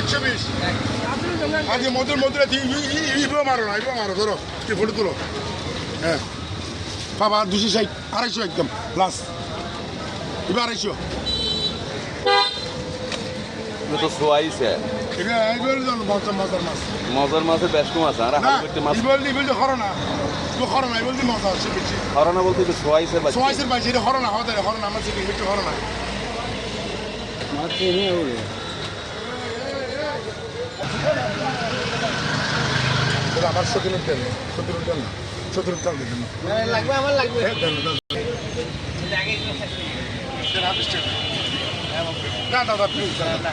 একশো বিশ আজকে মধুর মধুরা ইবো মারো না ধরো কি ফটো তুলো। হ্যাঁ। দুশো ষাট, আড়াইশো একদম লাস্ট এবার আড়াইশো। এটা তো জানো মজার মজার মাছ। মজার মাছের বেশ কম আছে আর মাছ না তো হরো মজা আছে বেশি। হরানা বলতে এটা সোয়াইছে বাচ্চা। সোয়াইসের পাইছে এটা হতে হরো না আমার থেকে একটু হরো না এটা আমার সতীনের তেল সতীনের তেল না সতীনের তেল লাগবে আমার লাগবে হ্যাঁ দাদা প্লিজ দাদা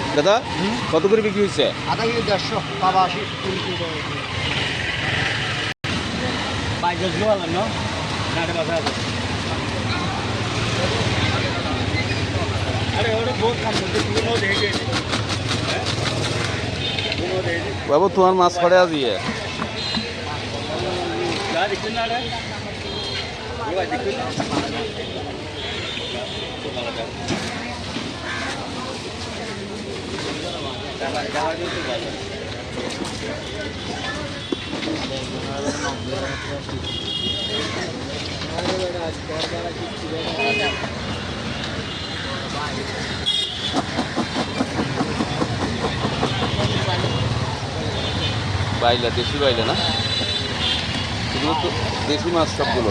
দাদা কত করে বিক্রি হয়েছে? আধা কেজি দেড়শো বাবা আশি কিলো দেখে বাবু তোমার মাছ পড়ে আজিয়ে যা দেখছেন না রে এবার দেখছেন বাইলা দেশি বাইলা না? এগুলো তো দেশি মাছ সবগুলো।